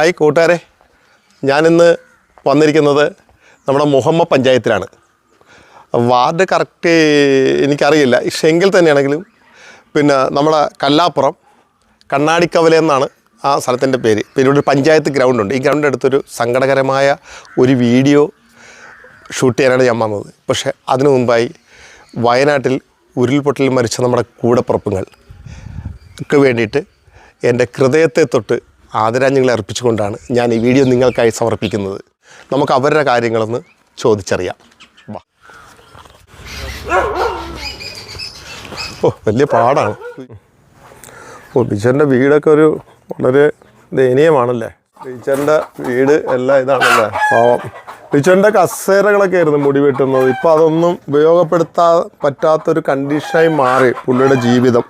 Hi കൂട്ടുകാരെ. ഞാനിന്ന് വന്നിരിക്കുന്നത് നമ്മുടെ മുഹമ്മ പഞ്ചായത്തിലാണ്. വാർഡ് കറക്റ്റ് എനിക്കറിയില്ല. ഇഷെങ്കിൽ തന്നെയാണെങ്കിലും പിന്നെ നമ്മുടെ കല്ലാപ്പുറം കണ്ണാടിക്കവല എന്നാണ് ആ സ്ഥലത്തിന്റെ പേര്. പിന്നെ ഇവിടെ ഒരു പഞ്ചായത്ത് ഗ്രൗണ്ടുണ്ട് ഈ ഗ്രൗണ്ടിന്റെ അടുത്തൊരു സങ്കടകരമായ ഒരു വീഡിയോ ഷൂട്ട് ചെയ്യാനാണ് ഞാൻ വന്നത്. പക്ഷേ അതിനു മുമ്പായി വയനാട്ടിൽ ഉരുൾപൊട്ടലിൽ മരിച്ച നമ്മുടെ കൂടപ്പുറപ്പുകൾക്ക് വേണ്ടിയിട്ട് എന്റെ ഹൃദയത്തെ തൊട്ട് ആദരാഞ്ജലികൾ അർപ്പിച്ചുകൊണ്ടാണ് ഞാൻ ഈ വീഡിയോ നിങ്ങൾക്കായി സമർപ്പിക്കുന്നത്. നമുക്ക് അവരുടെ കാര്യങ്ങളൊന്ന് ചോദിച്ചറിയാം. ഓ വലിയ പാടാണ്. ഓ ബിച്ചറിന്റെ വീടൊക്കെ ഒരു വളരെ ദയനീയമാണല്ലേ? ബിച്ചറിന്റെ വീട് എല്ലാം ഇതാണല്ലേ? പാവം. ബിച്ചറിന്റെ കസേരകളൊക്കെ ആയിരുന്നു മുടി വെട്ടുന്നത്. ഇപ്പോൾ അതൊന്നും ഉപയോഗപ്പെടുത്താൻ പറ്റാത്തൊരു കണ്ടീഷനായി മാറി പുള്ളിയുടെ ജീവിതം.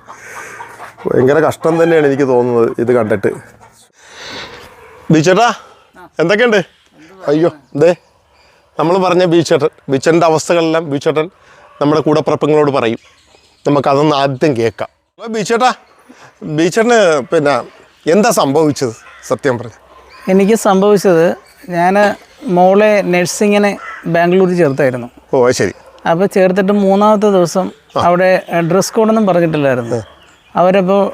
ഭയങ്കര കഷ്ടം തന്നെയാണ് എനിക്ക് തോന്നുന്നത് ഇത് കണ്ടിട്ട്. ബീച്ചേട്ടാ എന്തൊക്കെയുണ്ട്? അയ്യോ ദേ നമ്മൾ പറഞ്ഞ ബീച്ചേട്ടൻ ബീച്ചേട്ടന്റെ അവസ്ഥകളെല്ലാം ബീച്ചേട്ടൻ നമ്മുടെ കൂടപ്പിറപ്പങ്ങളോട് പറയും. നമുക്കതൊന്ന് ആദ്യം കേൾക്കാം. അപ്പോൾ ബീച്ചേട്ടാ ബീച്ചേട്ടന് പിന്നെ എന്താ സംഭവിച്ചത്? സത്യം പറഞ്ഞു. എനിക്ക് സംഭവിച്ചത് ഞാൻ മോളെ നഴ്സിങ്ങിന് ബാംഗ്ലൂർ ചേർത്തായിരുന്നു. ഓ ശരി. അപ്പോൾ ചേർത്തിട്ട് മൂന്നാമത്തെ ദിവസം അവിടെ ഡ്രസ് കോഡൊന്നും പറഞ്ഞിട്ടില്ലായിരുന്നു. അവരപ്പോൾ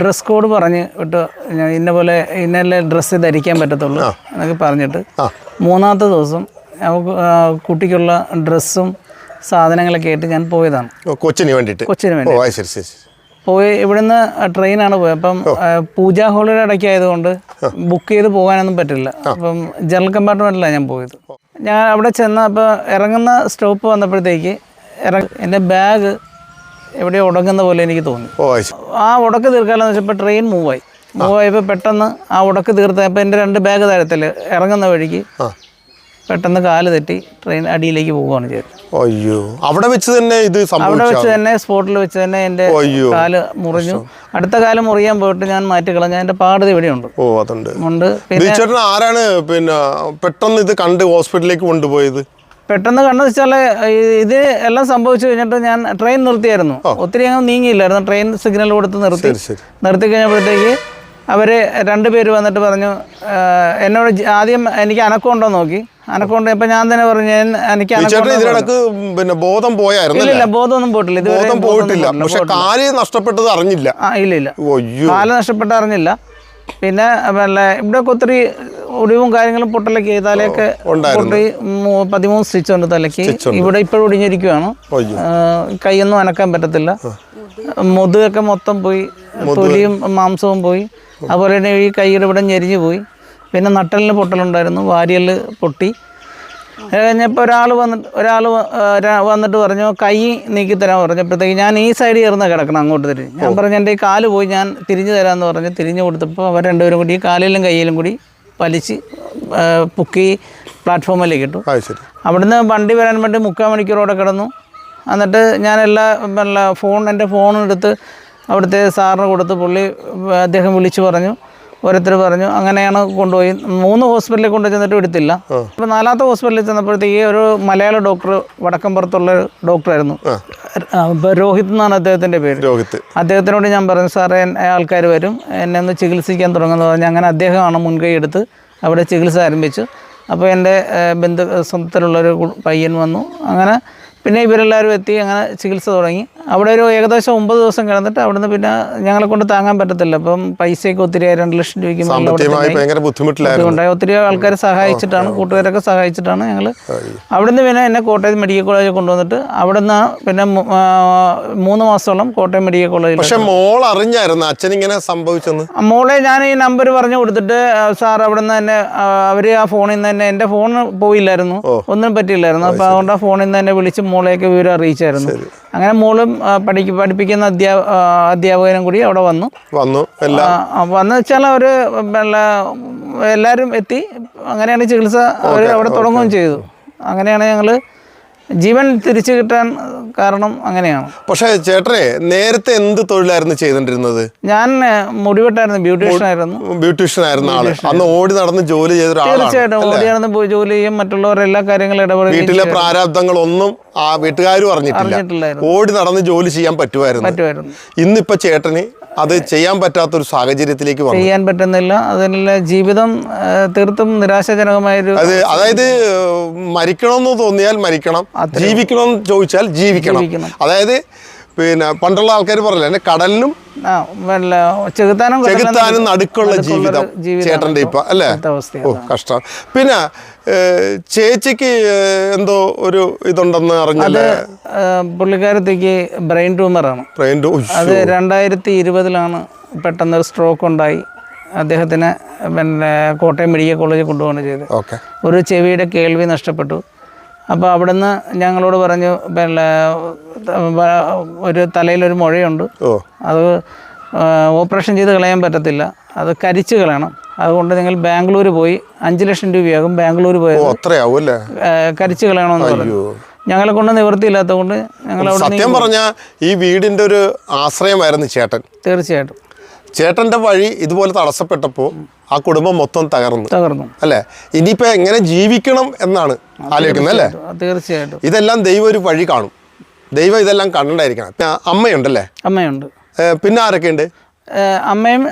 ഡ്രസ് കോഡ് പറഞ്ഞ് വിട്ടു ഞാൻ ഇന്ന പോലെ ഇന്നലെ ഡ്രസ്സ് ധരിക്കാൻ പറ്റത്തുള്ളൂ എന്നൊക്കെ പറഞ്ഞിട്ട് മൂന്നാമത്തെ ദിവസം കുട്ടിക്കുള്ള ഡ്രസ്സും സാധനങ്ങളൊക്കെ ആയിട്ട് ഞാൻ പോയതാണ്. കൊച്ചിന് വേണ്ടിയിട്ട്? കൊച്ചിന് വേണ്ടി. പോയി ഇവിടുന്ന് ട്രെയിനാണ് പോയത് അപ്പം പൂജാ ഹോളിയുടെ ഇടയ്ക്ക് ആയതുകൊണ്ട് ബുക്ക് ചെയ്ത് പോകാനൊന്നും പറ്റില്ല. അപ്പം ജനറൽ കമ്പാർട്ട്മെന്റിലാണ് ഞാൻ പോയത്. ഞാൻ അവിടെ ചെന്ന അപ്പോൾ ഇറങ്ങുന്ന സ്റ്റോപ്പ് വന്നപ്പോഴത്തേക്ക് ഇറ എന്റെ ബാഗ് എവിടെയോ ഉടങ്ങുന്ന പോലെ എനിക്ക് തോന്നി. ഓ ആ ഉടക്ക് തീർക്കാലെന്ന് വെച്ചപ്പോൾ ട്രെയിൻ മൂവായി മൂവായപ്പോൾ പെട്ടെന്ന് ആ ഉടക്ക് തീർത്തപ്പോൾ എന്റെ രണ്ട് ബാഗ് തരത്തിൽ ഇറങ്ങുന്ന വഴിക്ക് പെട്ടെന്ന് കാൽ തെറ്റി ട്രെയിൻ അടിയിലേക്ക് പോവുകയാണ് ചെയ്തത്. അയ്യോ. അവിടെ വെച്ച് തന്നെ ഇത് അവിടെ വെച്ച് തന്നെ സ്പോട്ടിൽ വെച്ച് തന്നെ എന്റെ കാൽ മുറിഞ്ഞു. അടുത്ത കാലം മുറിയാൻ പോയിട്ട് ഞാൻ മാറ്റി കളഞ്ഞ. എന്റെ പാടത് ഇവിടെയുണ്ട്. ഓ അതുണ്ട്. ഉണ്ട്. ആരാണ്? പിന്നെ പെട്ടെന്ന് ഇത് കണ്ട് ഹോസ്പിറ്റലിലേക്ക് കൊണ്ടുപോയത്? പെട്ടെന്ന് കണ്ടെന്ന് വെച്ചാൽ ഇത് എല്ലാം സംഭവിച്ചു കഴിഞ്ഞിട്ട് ഞാൻ ട്രെയിൻ നിർത്തിയായിരുന്നു. ഒത്തിരി അങ്ങ് നീങ്ങിയില്ലായിരുന്നു. ട്രെയിൻ സിഗ്നൽ കൊടുത്ത് നിർത്തി. നിർത്തി കഴിഞ്ഞപ്പോഴത്തേക്ക് അവർ രണ്ടുപേര് വന്നിട്ട് പറഞ്ഞു എന്നോട് ആദ്യം എനിക്ക് അനക്കമുണ്ടോ നോക്കി. അനക്കമുണ്ട് ഇപ്പൊ ഞാൻ തന്നെ പറഞ്ഞു ഞാൻ എനിക്ക് ഇതിനിടക്ക് പിന്നെ ബോധം പോയായിരുന്നു ഇല്ല ബോധമൊന്നും പോയിട്ടില്ല. ഇത് ബോധം പോയിട്ടില്ല. പക്ഷെ കാൽ നഷ്ടപ്പെട്ടത് അറിഞ്ഞില്ല. ആ ഇല്ല ഇല്ല കാൽ നഷ്ടപ്പെട്ട അറിഞ്ഞില്ല. പിന്നെ ഇവിടെ ഒത്തിരി ഒടിവും കാര്യങ്ങളും പൊട്ടലൊക്കെ തലയൊക്കെ. പൊട്ടി പതിമൂന്ന് സ്റ്റിച്ച് ഉണ്ട് തലയ്ക്ക്. ഇവിടെ ഇപ്പോഴും ഒടിഞ്ഞിരിക്കുവാണ്. കൈയൊന്നും അനക്കാൻ പറ്റത്തില്ല. മുതുകൊക്കെ മൊത്തം പോയി തൊലിയും മാംസവും പോയി. അതുപോലെ തന്നെ ഈ കൈയുടെ ഇവിടെ ഞെരിഞ്ഞു പോയി. പിന്നെ നട്ടലിന് പൊട്ടലുണ്ടായിരുന്നു. വാരിയൽ പൊട്ടി. കഴിഞ്ഞപ്പോൾ ഒരാൾ വന്നിട്ട് ഒരാൾ വന്നിട്ട് പറഞ്ഞു കൈ നീക്കി തരാൻ പറഞ്ഞപ്പോഴത്തേക്ക് ഞാൻ ഈ സൈഡിൽ ചേർന്ന് കിടക്കണം അങ്ങോട്ട് തിരിഞ്ഞ്. ഞാൻ പറഞ്ഞു എന്റെ ഈ കാൽ പോയി ഞാൻ തിരിഞ്ഞു തരാമെന്ന് പറഞ്ഞ്. തിരിഞ്ഞു കൊടുത്തപ്പോൾ അവർ രണ്ടുപേരും കൂടി ഈ കാലിലും കയ്യിലും കൂടി വലിച്ച് പുക്കി പ്ലാറ്റ്ഫോമിലേക്ക് ഇട്ടു. അവിടുന്ന് വണ്ടി വരാൻ വേണ്ടി മുക്കാൽ മണിക്കൂറോടെ കിടന്നു. എന്നിട്ട് ഞാൻ എല്ലാ എല്ലാ ഫോൺ എന്റെ ഫോൺ എടുത്ത് അവിടുത്തെ സാറിന് കൊടുത്ത് പുള്ളി അദ്ദേഹം വിളിച്ചു പറഞ്ഞു. ഓരോരുത്തർ പറഞ്ഞു അങ്ങനെയാണ് കൊണ്ടുപോയി. മൂന്ന് ഹോസ്പിറ്റലിൽ കൊണ്ടു ചെന്നിട്ട് എടുത്തില്ല. അപ്പോൾ നാലാമത്തെ ഹോസ്പിറ്റലിൽ ചെന്നപ്പോഴത്തേക്ക് ഒരു മലയാള ഡോക്ടർ വടക്കമ്പുറത്തുള്ള ഡോക്ടറായിരുന്നു രോഹിത് എന്നാണ് അദ്ദേഹത്തിന്റെ പേര്. രോഹിത്. അദ്ദേഹത്തിനോട് ഞാൻ പറഞ്ഞു സാറേ ആൾക്കാർ വരും. എന്നെ ഒന്ന് ചികിത്സിക്കാൻ തുടങ്ങുമെന്ന് പറഞ്ഞു അങ്ങനെ അദ്ദേഹമാണ് മുൻകൈ എടുത്ത് അവിടെ ചികിത്സ ആരംഭിച്ചു. അപ്പോൾ എന്റെ ബന്ധു സ്വന്തത്തിലുള്ളൊരു പയ്യൻ വന്നു. അങ്ങനെ പിന്നെ ഇവരെല്ലാവരും എത്തി അങ്ങനെ ചികിത്സ തുടങ്ങി. അവിടെ ഒരു ഏകദേശം ഒമ്പത് ദിവസം കിടന്നിട്ട് അവിടുന്ന് പിന്നെ ഞങ്ങളെ കൊണ്ട് താങ്ങാൻ പറ്റത്തില്ല. അപ്പം പൈസയൊക്കെ ഒത്തിരി രണ്ട് ലക്ഷം രൂപയ്ക്ക് ബുദ്ധിമുട്ടിലായിരുന്നു. ഒത്തിരി ആൾക്കാർ സഹായിച്ചിട്ടാണ് കൂട്ടുകാരൊക്കെ സഹായിച്ചിട്ടാണ് ഞങ്ങൾ അവിടുന്ന് പിന്നെ എന്നെ കോട്ടയം മെഡിക്കൽ കോളേജിൽ കൊണ്ടുവന്നിട്ട് അവിടുന്ന് പിന്നെ മൂന്ന് മാസത്തോളം കോട്ടയം മെഡിക്കൽ കോളേജിൽ പക്ഷെ മോൾ അറിഞ്ഞായിരുന്നു അച്ഛൻ ഇങ്ങനെ സംഭവിച്ചെന്ന് മോളെ ഞാൻ ഈ നമ്പർ പറഞ്ഞു കൊടുത്തിട്ട് സാർ അവിടെ നിന്ന് തന്നെ അവർ ആ ഫോണിൽ നിന്ന് തന്നെ എന്റെ ഫോൺ പോയില്ലായിരുന്നു. ഒന്നും പറ്റിയില്ലായിരുന്നു. അപ്പോൾ അതുകൊണ്ട് ആ ഫോണിൽ നിന്ന് തന്നെ വിളിച്ച് മോളെയൊക്കെ വിവരം അറിയിച്ചായിരുന്നു. അങ്ങനെ മോളും പഠിക്ക പഠിപ്പിക്കുന്ന അധ്യാ അധ്യാപകനും കൂടി അവിടെ വന്നു. വന്നു. വന്നു വെച്ചാൽ അവർ എല്ലാവരും എത്തി. അങ്ങനെയാണ് ചികിത്സ അവർ അവിടെ തുടങ്ങുകയും ചെയ്തു. അങ്ങനെയാണ് ഞങ്ങൾ ജീവൻ തിരിച്ചു കിട്ടാൻ കാരണം അങ്ങനെയാണ്. പക്ഷേ ചേട്ടനെ നേരത്തെ എന്ത് തൊഴിലായിരുന്നു ചെയ്തിരുന്നത് ഞാൻ മുടിവെട്ടായിരുന്നു ബ്യൂട്ടീഷ്യൻ ആയിരുന്നു ബ്യൂട്ടീഷ്യൻ ആയിരുന്നു ആൾ അന്ന് ഓടി നടന്ന് ജോലി ചെയ്ത തീർച്ചയായിട്ടും നടന്ന് പോയി ജോലി ചെയ്യും മറ്റുള്ളവർ എല്ലാ കാര്യങ്ങളും ഇടപെടും വീട്ടിലെ പ്രാരാബ്ദങ്ങളൊന്നും ആ വീട്ടുകാരും അറിഞ്ഞിട്ടില്ല. ഓടി നടന്ന് ജോലി ചെയ്യാൻ പറ്റുമായിരുന്നു. പറ്റുമായിരുന്നു. ഇന്നിപ്പോ ചേട്ടന് അത് ചെയ്യാൻ പറ്റാത്തൊരു സാഹചര്യത്തിലേക്ക് വന്നു. ചെയ്യാൻ പറ്റുന്നില്ല. അതിനുള്ള ജീവിതം തീർത്തും നിരാശാജനകമായൊരു അത് അതായത് മരിക്കണം എന്ന് തോന്നിയാൽ മരിക്കണം. ജീവിക്കണം എന്ന് ചോദിച്ചാൽ ജീവിക്കണം. അതായത് പിന്നെ പണ്ടുള്ള ആൾക്കാർ പറയില്ല എന്നെ കടലിനും ചെകുത്താനും നടുക്കുള്ള ജീവിതം ചേട്ടന്റെ ചേട്ടന്റെ ഇപ്പൊ അല്ലേ? ഓ കഷ്ടം. പിന്നെ ചേച്ചിക്ക് എന്തോ ഒരു ഇതുണ്ടെന്ന് അറിഞ്ഞല്ലേ? ആ, പുള്ളിക്കാരത്തേക്ക് ബ്രെയിൻ ട്യൂമറാണ്. ട്രെയിൻ അത് രണ്ടായിരത്തി ഇരുപതിലാണ് പെട്ടെന്ന് ഒരു സ്ട്രോക്ക് ഉണ്ടായി അദ്ദേഹത്തിന് പിന്നെ കോട്ടയം മെഡിക്കൽ കോളേജിൽ കൊണ്ടുപോകണം ചെയ്തത്. ഒരു ചെവിയുടെ കേൾവി നഷ്ടപ്പെട്ടു. അപ്പോൾ അവിടുന്ന് ഞങ്ങളോട് പറഞ്ഞു പിന്നെ ഒരു തലയിലൊരു മുഴയുണ്ട്. അത് ഓപ്പറേഷൻ ചെയ്ത് കളയാൻ പറ്റത്തില്ല. അത് കരിച്ച് കളയണം. അതുകൊണ്ട് നിങ്ങൾ ബാംഗ്ലൂർ പോയി അഞ്ച് ലക്ഷം രൂപയാകും ബാംഗ്ലൂർ പോയത്. കരിച്ച് കളയണമെന്ന് പറഞ്ഞു. ഞങ്ങളെ കൊണ്ട് നിവൃത്തിയില്ലാത്തതുകൊണ്ട് ഞങ്ങൾ സത്യം പറഞ്ഞ ഈ വീടിന്റെ ഒരു ആശ്രയമായിരുന്നു ചേട്ടൻ. തീർച്ചയായിട്ടും. ചേട്ടന്റെ വഴി ഇതുപോലെ തടസ്സപ്പെട്ടപ്പോൾ ആ കുടുംബം മൊത്തം തകർന്നു. തകർന്നു. അല്ലേ? ഇനിയിപ്പോ എങ്ങനെ ജീവിക്കണം എന്നാണ് ആലോചിക്കുന്നത് അല്ലേ? തീർച്ചയായിട്ടും ഇതെല്ലാം ദൈവം ഒരു വഴി കാണും. ദൈവം ഇതെല്ലാം കണ്ടിട്ടായിരിക്കണം പിന്നെ അമ്മയുണ്ടല്ലേ? അമ്മയുണ്ട്. പിന്നെ ആരൊക്കെയുണ്ട്? ഉണ്ട് അമ്മയും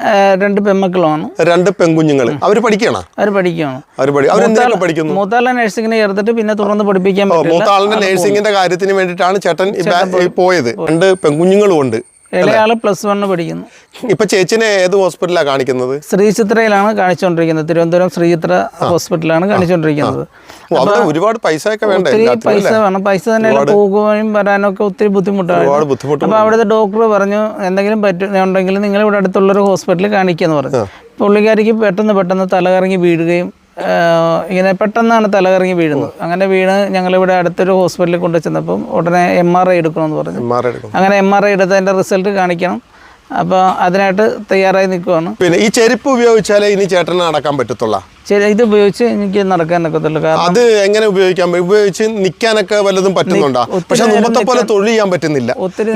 രണ്ട് പെമ്മക്കളുമാണ്. രണ്ട് പെൺകുഞ്ഞുങ്ങൾ അവർ പഠിക്കണ അവർ പഠിക്കുകയാണ്. അവർ പഠി അവരെന്തൊക്കെ പഠിക്കുന്നു? മൂത്താളെ നഴ്സിംഗിനെ ചേർത്തിട്ട് പിന്നെ തുറന്ന് പഠിപ്പിക്കാൻ മൂത്താളിന്റെ നഴ്സിംഗിന്റെ കാര്യത്തിന് വേണ്ടിയിട്ടാണ് ചേട്ടൻ പോയത്. രണ്ട് പെൺകുഞ്ഞുങ്ങളും ഉണ്ട് ഇളയാൾ പ്ലസ് വണ്ണ് പഠിക്കുന്നു. ഇപ്പൊ ചേച്ചിനെ ഏത് ഹോസ്പിറ്റലാണ് കാണിക്കുന്നത്? ശ്രീചിത്രയിലാണ് കാണിച്ചുകൊണ്ടിരിക്കുന്നത് തിരുവനന്തപുരം ശ്രീചിത്ര ഹോസ്പിറ്റലാണ് കാണിച്ചുകൊണ്ടിരിക്കുന്നത് ഒരുപാട് പൈസ ഒത്തിരി പൈസ വേണം. പൈസ തന്നെ പോകുകയും വരാനൊക്കെ ഒത്തിരി ബുദ്ധിമുട്ടാണ്. അപ്പൊ അവിടുത്തെ ഡോക്ടർ പറഞ്ഞു എന്തെങ്കിലും പറ്റുന്നുണ്ടെങ്കിൽ നിങ്ങൾ ഇവിടെ അടുത്തുള്ളൊരു ഹോസ്പിറ്റലിൽ കാണിക്കുക എന്ന് പറഞ്ഞു. പുള്ളിക്കാരിക്ക് പെട്ടെന്ന് പെട്ടെന്ന് തലകറങ്ങി വീഴുകയും ഇങ്ങനെ പെട്ടെന്നാണ് തലകറങ്ങി വീഴുന്നത്. അങ്ങനെ വീണ് ഞങ്ങളിവിടെ അടുത്തൊരു ഹോസ്പിറ്റലിൽ കൊണ്ടു ചെന്നപ്പം ഉടനെ എം ആർ ഐ എടുക്കണമെന്ന് പറഞ്ഞു. അങ്ങനെ എം ആർ ഐ എടുത്തതിന്റെ റിസൾട്ട് കാണിക്കണം. അപ്പോൾ അതിനായിട്ട് തയ്യാറായി നിൽക്കുവാണ്. പിന്നെ ഈ ചെരുപ്പ് ഉപയോഗിച്ചാലേ ഇനി ചേട്ടന് നടക്കാൻ പറ്റത്തുള്ള? ശരി ഇത് ഉപയോഗിച്ച് എനിക്ക് നടക്കാനൊക്കെ അത് എങ്ങനെ ഉപയോഗിക്കാൻ പറ്റും? ഉപയോഗിച്ച് നിൽക്കാനൊക്കെ വല്ലതും പറ്റുന്നുണ്ടോ? പക്ഷെ മുമ്പത്തെ പോലെ തൊഴിൽ ചെയ്യാൻ പറ്റുന്നില്ല.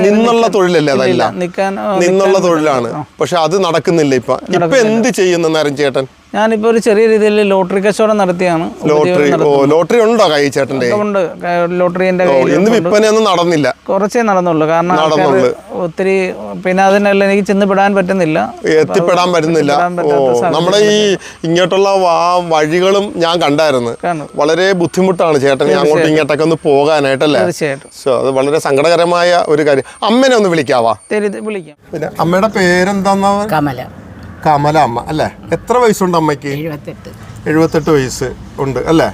നിന്നുള്ള തൊഴിലല്ലേ അതല്ല? നിന്നുള്ള തൊഴിലാണ്. പക്ഷെ അത് നടക്കുന്നില്ല ഇപ്പൊ. ഇപ്പൊ എന്ത് ചെയ്യുന്ന നേരം ചേട്ടൻ? ഞാനിപ്പോ ഒരു ചെറിയ രീതിയിൽ ലോട്ടറി കച്ചവടം നടത്തിയാണ്. ലോട്ടറി ലോട്ടറി ഉണ്ടോ കൈ ചേട്ടന്റെ ഉണ്ട്. ഇന്ന് വിൽപ്പനയൊന്നും നടന്നില്ല. കുറച്ചേ നടന്നുള്ളൂ. കാരണം ഒത്തിരി പിന്നെ അതിനെല്ലാം എനിക്ക് ചെന്ന് പെടാൻ പറ്റുന്നില്ല. എത്തിപ്പെടാൻ പറ്റുന്നില്ല. നമ്മുടെ ഈ ഇങ്ങോട്ടുള്ള വാ വഴികളും ഞാൻ കണ്ടായിരുന്നു. വളരെ ബുദ്ധിമുട്ടാണ് ചേട്ടൻ അങ്ങോട്ടും ഇങ്ങോട്ടൊക്കെ ഒന്ന് പോകാനായിട്ടല്ലേ? സോ അത് വളരെ സങ്കടകരമായ ഒരു കാര്യം. അമ്മനെ ഒന്ന് വിളിക്കാവാ? തെരി വിളിക്കാം. പിന്നെ അമ്മയുടെ പേരെന്താന്നാ? കമല. കമല അമ്മ അല്ലേ? എത്ര വയസ്സുണ്ട് അമ്മയ്ക്ക്? എഴുപത്തെട്ട്. വയസ്സ് ഉണ്ട് അല്ലേ?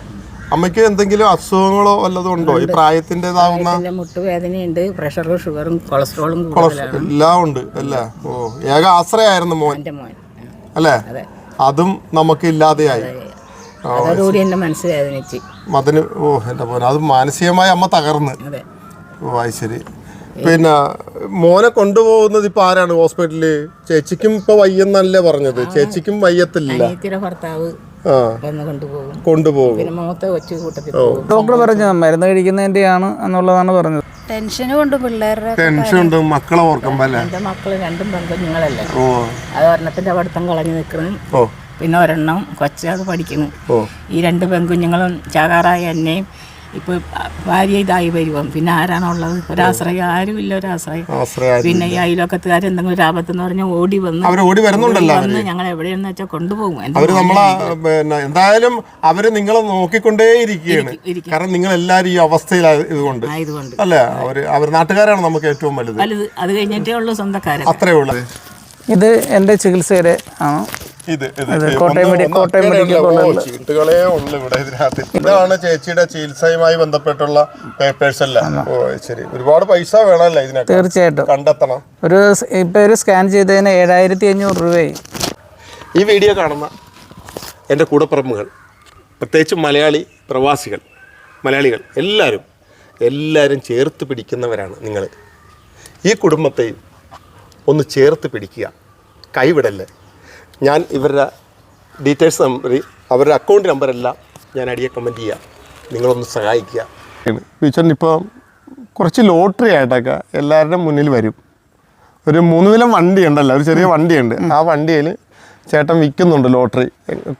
അമ്മയ്ക്ക് എന്തെങ്കിലും അസുഖങ്ങളോ വല്ലതും ഉണ്ടോ? ഈ പ്രായത്തിന്റെതാവുന്ന മുട്ടുവേദനയുണ്ട് പ്രഷറും ഷുഗറും കൊളസ്ട്രോളും കൊളസ്ട്രോൾ എല്ലാം ഉണ്ട് അല്ലേ? ഓ ഏക ആശ്രയായിരുന്നു മോൻ. എന്റെ മോൻ. അല്ലേ? അതും നമുക്ക് ഇല്ലാതെയായി അതോടുകൂടി എന്റെ മനസ്സ് വേദനിച്ച്. അതിന് ഓ എന്റെ പോലെ അത് മാനസികമായി അമ്മ തകർന്ന്. ഓ അത് ശരി. പിന്നെ മോനെ കൊണ്ടുപോകുന്നത് ഇപ്പൊ ആരാണ് ഹോസ്പിറ്റലിൽ? ചേച്ചിക്കും ഇപ്പൊ വയ്യെന്നല്ലേ പറഞ്ഞത്? ചേച്ചിക്കും വയ്യത്തില്ല. ഭർത്താവ്. കൊണ്ടുപോകും. കൊണ്ടുപോകും. പിന്നെ മൂത്ത കൊച്ചു കൂട്ടത്തിൽ ഡോക്ടർ പറഞ്ഞു മരുന്ന് കഴിക്കുന്നതിന്റെയാണ് എന്നുള്ളതാണ് പറഞ്ഞത്. ടെൻഷന് കൊണ്ട് പിള്ളേരുടെ ടെൻഷൻ ഉണ്ട് മക്കളെ ഓർക്കുമ്പോ അല്ലേ? എന്റെ മക്കൾ രണ്ടും പെൺകുഞ്ഞുങ്ങളല്ലേ ഓ. അത് ഒരെണ്ണത്തിന്റെ പഠിത്തം കളഞ്ഞു നിൽക്കുന്നു. ഓ. പിന്നെ ഒരെണ്ണം കൊച്ചു അത് പഠിക്കുന്നു. ഓ. ഈ രണ്ട് പെൺകുഞ്ഞുങ്ങളും ചാകാറായ എന്നെയും ഇപ്പോൾ ഭാര്യ ഇതായി വരുമ്പം പിന്നെ ആരാണുള്ളത്? ഒരാശ്രയം ആരുമില്ല ഒരാശ്രയം പിന്നെ ഈ അയൽവക്കത്തുകാർ എന്തെങ്കിലും ഒരു ആപത്തെന്ന് പറഞ്ഞാൽ ഓടി വന്ന് അവർ ഓടി വരുന്നുണ്ടല്ലോ വന്ന് ഞങ്ങൾ എവിടെയെന്ന് വെച്ചാൽ കൊണ്ടുപോകും. അവർ അവർ നമ്മളെ പിന്നെ എന്തായാലും അവർ നിങ്ങളെ നോക്കിക്കൊണ്ടേ ഇരിക്കുകയാണ് കാരണം നിങ്ങൾ എല്ലാരും ഈ അവസ്ഥയിലായത് ഇതുകൊണ്ട്. ആയതുകൊണ്ട്. അല്ലേ? അവർ അവർ നാട്ടുകാരാണ് നമുക്ക് ഏറ്റവും വലുത്. വലുത്. അത് കഴിഞ്ഞിട്ടേ ഉള്ളൂ സ്വന്തക്കാരൻ അത്രേ ഉള്ളൂ. ഇത് എന്റെ ചികിത്സയുടെ ആണ്. ഇത് കോട്ടയം. ചീട്ടുകളേ ഉള്ളു ഇവിടെ ഇതിനകത്ത്. ഇതാണ് ചേച്ചിയുടെ ചികിത്സയുമായി ബന്ധപ്പെട്ടുള്ള പേപ്പേഴ്സ് അല്ല ഓ ശരി. ഒരുപാട് പൈസ വേണമല്ലേ ഇതിനൊക്കെ തീർച്ചയായിട്ടും. കണ്ടെത്തണം. ഒരു ഇപ്പൊ ഒരു സ്കാൻ ചെയ്തതിന് ഏഴായിരത്തി അഞ്ഞൂറ് രൂപയായി. ഈ വീഡിയോ കാണുന്ന എന്റെ കൂടപ്പിറമ്പുകൾ പ്രത്യേകിച്ച് മലയാളി പ്രവാസികൾ മലയാളികൾ എല്ലാവരും എല്ലാവരും ചേർത്ത് പിടിക്കുന്നവരാണ് നിങ്ങൾ. ഈ കുടുംബത്തെയും ഒന്ന് ചേർത്ത് പിടിക്കുക. കൈവിടല്ലേ ഞാൻ ഇവരുടെ ഡീറ്റെയിൽസ് നമ്പർ അവരുടെ അക്കൗണ്ട് നമ്പറെല്ലാം ഞാൻ അടിയെ കമന്റ് ചെയ്യാം. നിങ്ങളൊന്ന് സഹായിക്കുക. ടീച്ചറിന് ഇപ്പോൾ കുറച്ച് ലോട്ടറി ആയിട്ടൊക്കെ എല്ലാവരുടെയും മുന്നിൽ വരും. ഒരു മൂന്ന് നില വണ്ടി ഉണ്ടല്ലോ ഒരു ചെറിയ വണ്ടിയുണ്ട്. ആ വണ്ടിയിൽ ചേട്ടൻ വിൽക്കുന്നുണ്ട് ലോട്ടറി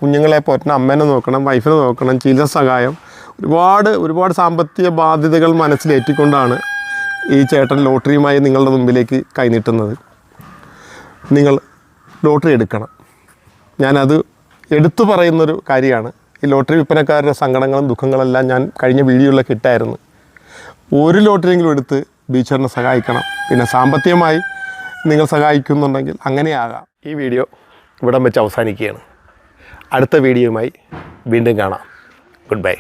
കുഞ്ഞുങ്ങളെ പോറ്റണം അമ്മേനെ നോക്കണം വൈഫിനെ നോക്കണം ചില സഹായം. ഒരുപാട് ഒരുപാട് സാമ്പത്തിക ബാധ്യതകൾ മനസ്സിലേറ്റിക്കൊണ്ടാണ് ഈ ചേട്ടൻ ലോട്ടറിയുമായി നിങ്ങളുടെ മുമ്പിലേക്ക് കൈനീട്ടുന്നത് നിങ്ങൾ ലോട്ടറി എടുക്കണം. ഞാനത് എടുത്തു പറയുന്നൊരു കാര്യമാണ്. ഈ ലോട്ടറി വിൽപ്പനക്കാരുടെ സങ്കടങ്ങളും ദുഃഖങ്ങളെല്ലാം ഞാൻ കഴിഞ്ഞ വീഡിയോയിലൊക്കെ ഇട്ടായിരുന്നു. ഒരു ലോട്ടറിയെങ്കിലും എടുത്ത് ബീച്ചറിനെ സഹായിക്കണം. പിന്നെ സാമ്പത്തികമായി നിങ്ങൾ സഹായിക്കുന്നുണ്ടെങ്കിൽ അങ്ങനെയാകാം. ഈ വീഡിയോ ഇവിടം വെച്ച് അവസാനിക്കുകയാണ്. അടുത്ത വീഡിയോയുമായി വീണ്ടും കാണാം. Good bye